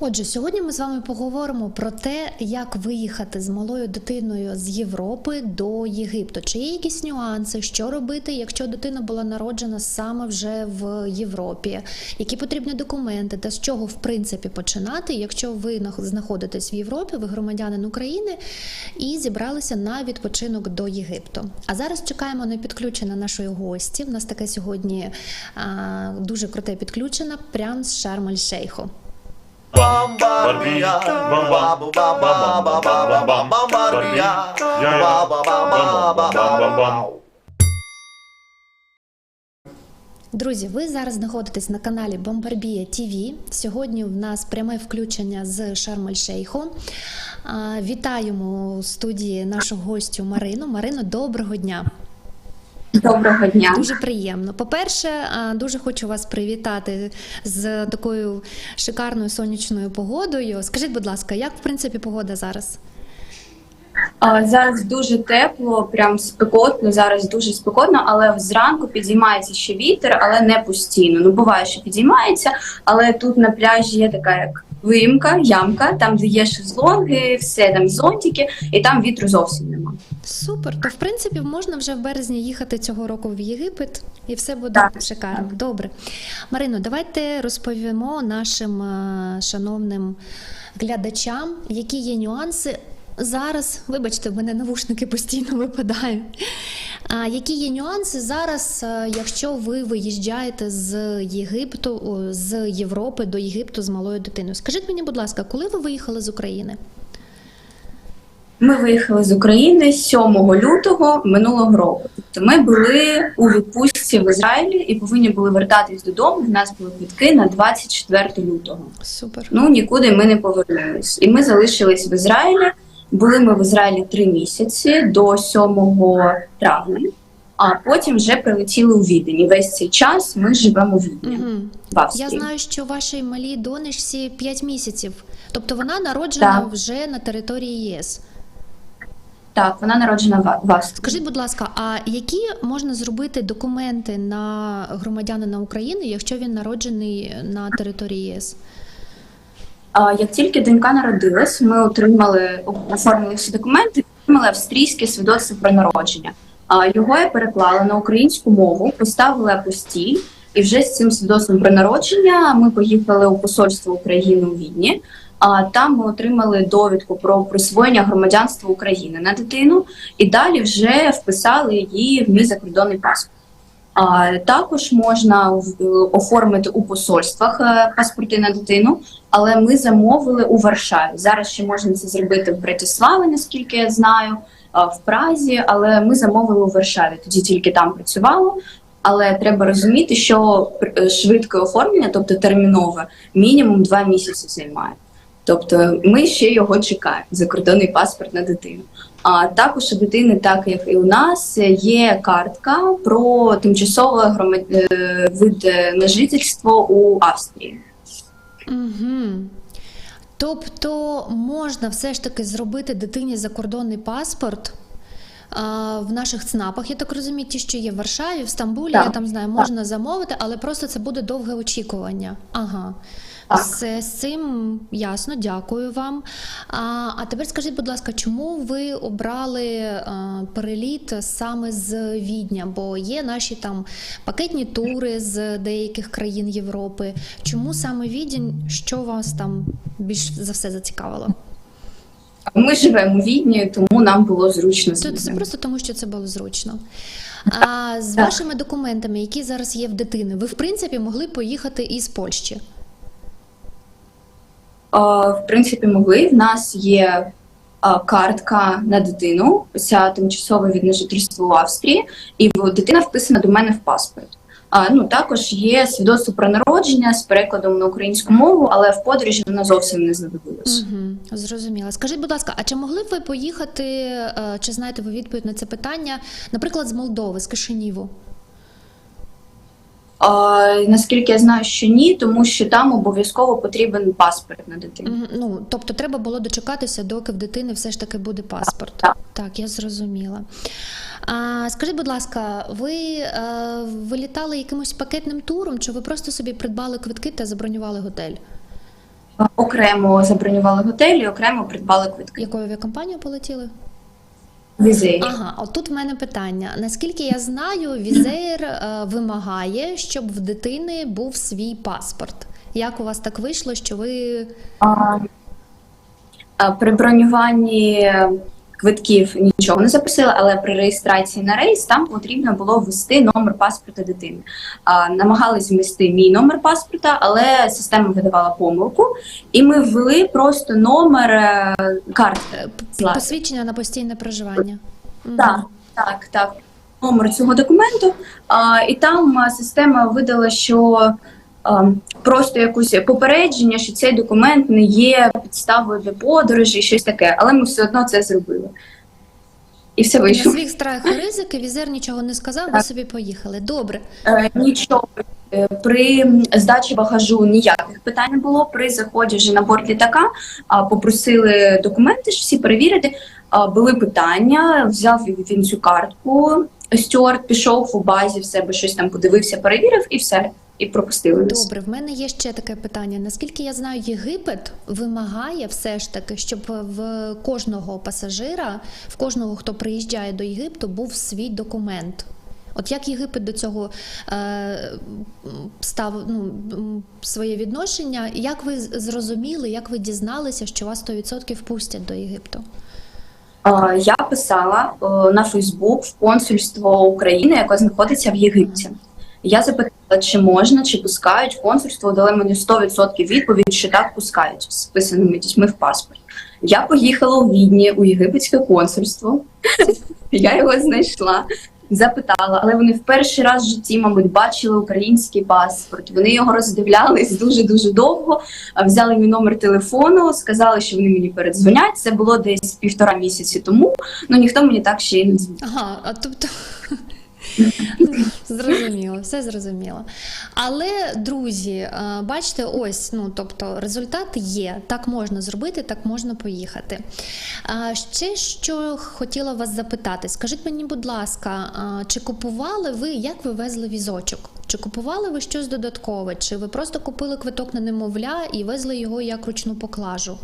Отже, сьогодні ми з вами поговоримо про те, як виїхати з малою дитиною з Європи до Єгипту. Чи є якісь нюанси, що робити, якщо дитина була народжена саме вже в Європі? Які потрібні документи та з чого в принципі починати, якщо ви нах- знаходитесь в Європі, ви громадянин України і зібралися на відпочинок до Єгипту. А зараз чекаємо на підключення нашої гості. У нас таке сьогодні а, дуже круте підключення прямо з Шарм-ель-Шейху. Бомбардія, бомбардія, бомбардія. Друзі, ви зараз знаходитесь на каналі Бомбарбія ТВ. Сьогодні в нас пряме включення з Шарм-Ель-Шейху. Вітаємо у студії нашу гостю Марину. Марино, доброго дня. Доброго дня. Дуже приємно. По-перше, дуже хочу вас привітати з такою шикарною сонячною погодою. Скажіть, будь ласка, як в принципі погода зараз? Зараз дуже тепло, прям спекотно. Зараз дуже спекотно, але зранку підіймається ще вітер, але не постійно. Ну буває, що підіймається, але тут на пляжі є така як виїмка, ямка, там де є шезлонги, все там зонтики, і там вітру зовсім нема. Супер. То в принципі можна вже в березні їхати цього року в Єгипет, і все буде Так, шикарно. Добре. Марино, давайте розповімо нашим е, шановним глядачам, які є нюанси. Зараз, вибачте, в мене навушники постійно випадають. А які є нюанси зараз, е, якщо ви виїжджаєте з Єгипту, з Європи до Єгипту з малою дитиною? Скажіть мені, будь ласка, коли ви виїхали з України? Ми виїхали з України 7 лютого минулого року. Тобто ми були у відпустці в Ізраїлі і повинні були вертатись додому. У нас були квитки на 24 лютого. Супер. Ну нікуди ми не повернулись. І ми залишились в Ізраїлі. Були ми в Ізраїлі три місяці до 7 травня, а потім вже прилетіли у Відень. Весь цей час ми живемо у Відні. Угу. В Австрії. Я знаю, що вашій малій донечці 5 місяців. Тобто вона народжена Так. вже на території ЄС. Так, вона народжена в- в Австрії. Скажіть, будь ласка, а які можна зробити документи на громадянина України, якщо він народжений на території ЄС? Як тільки донька народилась, ми отримали оформили всі документи, отримали австрійське свідоцтво про народження. Його я переклала на українську мову, поставила апостіль, і вже з цим свідоцтвом про народження ми поїхали у посольство України у Відні. А там ми отримали довідку про присвоєння громадянства України на дитину, і далі вже вписали її в мій закордонний паспорт. Також можна оформити у посольствах е, паспорти на дитину, але ми замовили у Варшаві. Зараз ще можна це зробити в Братиславі, наскільки я знаю, в Празі, але ми замовили у Варшаві. Тоді тільки там працювало. Але треба розуміти, що е, швидке оформлення, тобто термінове, мінімум два місяці займає. Тобто ми ще його чекаємо закордонний паспорт на дитину. А також у дитини, так як і у нас, є картка про тимчасове громад... е, вид е, на жительство у Австрії. Угу. Тобто можна все ж таки зробити дитині закордонний паспорт. а, В наших ЦНАПах, я так розумію, ті, що є в Варшаві, в Стамбулі, Так, я там знаю, так. можна замовити, але просто це буде довге очікування. Ага. З цим ясно, дякую вам. А, а тепер скажіть, будь ласка, чому ви обрали а, переліт саме з Відня? Бо є наші там пакетні тури з деяких країн Європи. Чому саме Відень? Що вас там більш за все зацікавило? Ми живемо у Відні, тому нам було зручно Це, це просто тому, що це було зручно. А з Так. вашими документами, які зараз є в дитини, ви в принципі могли поїхати із Польщі. А, В принципі, могли. В нас є картка на дитину, ця тимчасове від жительство в Австрії, і дитина вписана до мене в паспорт. А, ну також є свідоцтво про народження з перекладом на українську мову, але в подорожі вона зовсім не знадобилась. Угу, зрозуміла. Скажіть, будь ласка, а чи могли б ви поїхати, е, чи знаєте ви відповідь на це питання, наприклад, з Молдови, з Кишиніву? А, наскільки я знаю, що ні, тому що там обов'язково потрібен паспорт на дитину. Мгм, Ну, тобто треба було дочекатися, доки в дитини все ж таки буде паспорт. Так. Так, я зрозуміла. А, скажіть, будь ласка, ви е, вилітали якимось пакетним туром, чи ви просто собі придбали квитки та забронювали готель? окремо забронювали готелі, і окремо придбали квитки. Якою авіакомпанією полетіли? Візеї. Ага, от тут в мене питання. Наскільки я знаю, візеєр е, вимагає, щоб в дитини був свій паспорт. Як у вас так вийшло, що ви А, а, при бронюванні квитків нічого не запросили, але при реєстрації на рейс там потрібно було ввести номер паспорта дитини. А, намагались ввести мій номер паспорта, але система видавала помилку, і ми ввели просто номер е, карти. е, посвідчення на постійне проживання? Так, так, так. Номер цього документу. А, і там система видала, що просто якусь попередження, що цей документ не є підставою для подорожі, щось таке. Але ми все одно це зробили. І все На вийшло. свій страх і ризики візер нічого не сказав, ви собі поїхали. Добре. Е, нічого. Е, При здачі багажу ніяких питань не було. При заході вже на борт літака попросили документи, ж всі перевірити. Були питання, взяв він цю картку. Стюарт пішов у базі в себе щось там подивився, перевірив і все. І пропустили. Добре, в мене є ще таке питання. Наскільки я знаю, Єгипет вимагає все ж таки, щоб в кожного пасажира, в кожного, хто приїжджає до Єгипту, був свій документ. От як Єгипет до цього е, став ну, своє відношення? Як ви зрозуміли, як ви дізналися, що вас 100% пустять до Єгипту? Я писала е, на Фейсбук в консульство України, яке знаходиться в Єгипті. Я запитала, чи можна, чи пускають. Консульство дали мені 100% відповідь, що так пускають з вписаними дітьми в паспорт. Я поїхала у Відні у єгипетське консульство. Я його знайшла, запитала, але вони в перший раз в житті, мабуть, бачили український паспорт. Вони його роздивлялись дуже дуже довго. Взяли мій номер телефону, сказали, що вони мені передзвонять. Це було десь півтора місяці тому. Ну ніхто мені так ще й не дзвонив. Ага, а тобто. Зрозуміло, все зрозуміло. Але, друзі, е, бачите, ось, ну тобто, результат є. Так можна зробити, так можна поїхати. Ще що хотіла вас запитати, скажіть мені, будь ласка, чи купували ви, як ви везли візочок? Чи купували ви щось додаткове? Чи ви просто купили квиток на немовля і везли його як ручну поклажу?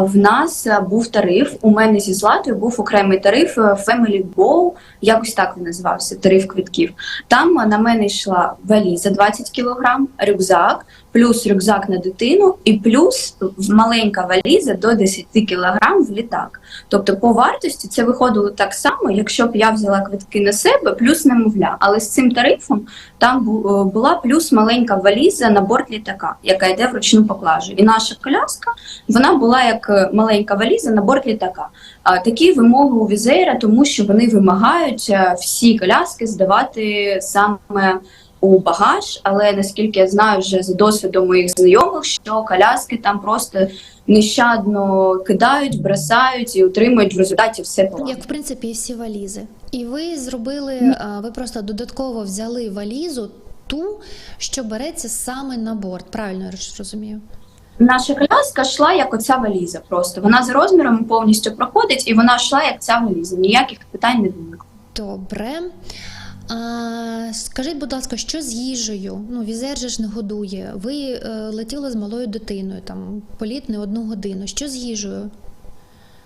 В нас е, був тариф. У мене зі Златою був окремий тариф е, Family Go, якось так він називався, тариф квитків. Там на мене йшла валіза 20 кг, рюкзак, плюс рюкзак на дитину, і плюс маленька валіза до 10 кг в літак. Тобто по вартості це виходило так само, якщо б я взяла квитки на себе, плюс немовля. Але з цим тарифом там е, була плюс маленька валіза на борт літака, яка йде в ручну поклажу. І наша коляска вона була як е, маленька валіза на борт літака. А такі вимоги у візейра, тому що вони вимагають е, всі коляски здавати саме у багаж. Але наскільки я знаю, вже за досвідом моїх знайомих, що коляски там просто нещадно кидають, бросають і отримують в результаті все погано. Як в принципі і всі валізи. І ви зробили, ви просто додатково взяли валізу ту, що береться саме на борт. Правильно я розумію? Наша коляска йшла як оця валіза. Просто вона за розміром повністю проходить, і вона йшла як ця валіза. Ніяких питань не виникло. Добре. А, скажіть, будь ласка, що з їжею? Ну, візер же ж не годує. Ви е, летіли з малою дитиною, там політ не одну годину. Що з їжею?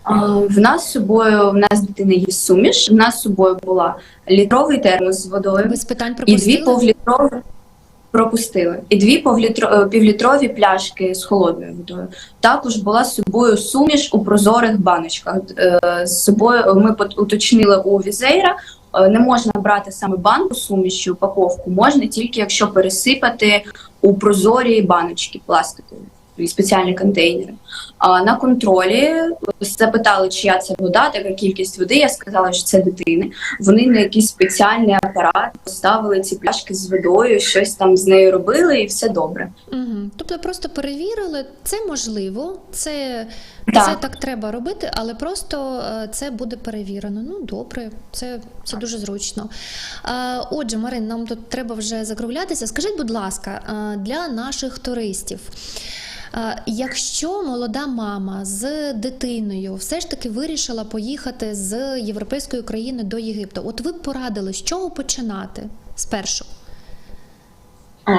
А, В нас з собою в нас дитина є суміш. В нас з собою була літровий термос з водою Без питань і дві повлітрові пропустили. І дві повлітро... е, півлітрові пляшки з холодною водою. Також була з собою суміш у прозорих баночках. Е, З собою ми пот- уточнили у візейра. Е, Не можна брати саме банку суміші, упаковку, можна тільки якщо пересипати у прозорі баночки пластикові і спеціальні контейнери. А на контролі запитали, чия це вода, така кількість води. Я сказала, що це дитини. Вони на якийсь спеціальний апарат поставили ці пляшки з водою, щось там з нею робили, і все добре. Угу. Тобто просто перевірили, це можливо, це, Так. це так треба робити, але просто е, це буде перевірено. Ну, добре, це, це дуже зручно. Е, Отже, Марин, нам тут треба вже закруглятися. Скажіть, будь ласка, е, для наших туристів. Якщо молода мама з дитиною все ж таки вирішила поїхати з європейської країни до Єгипту, от ви б порадили, з чого починати спершу?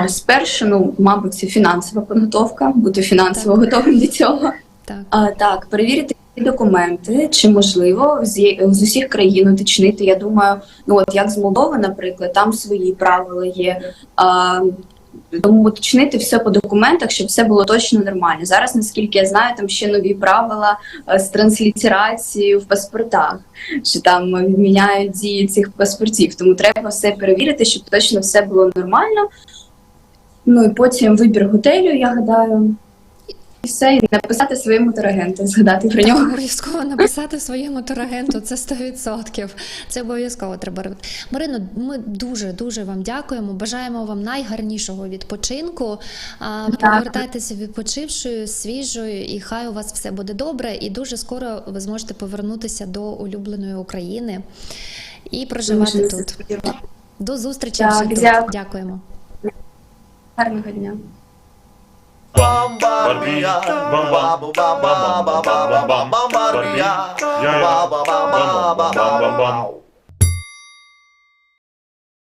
Спершу, ну, мабуть, це фінансова підготовка, бути фінансово готовим до цього. Так. А, так, перевірити всі документи, чи можливо з, з усіх країн уточнити. Я думаю, ну от як з Молдови, наприклад, там свої правила є. А, тому уточнити все по документах, щоб все було точно нормально. Зараз, наскільки я знаю, там ще нові правила е, з транслітерацією в паспортах, що там відміняють дії цих паспортів. Тому треба все перевірити, щоб точно все було нормально. Ну і потім вибір готелю, я гадаю. І все, і написати своєму турагенту, згадати про нього. Обов'язково написати своєму турагенту, це 100%. Це обов'язково треба робити. Марино, ми дуже дуже вам дякуємо. Бажаємо вам найгарнішого відпочинку. Повертайтеся відпочившою, свіжою, і хай у вас все буде добре. І дуже скоро ви зможете повернутися до улюбленої України і проживати Дуже тут. До зустрічі Так, вже тут. Дякуємо. Гарного дня. Barbie, Bamba, Bamba, Bamba, Bamba, Barbie, Bamba, Bamba, Bamba, Bamba, Bamba.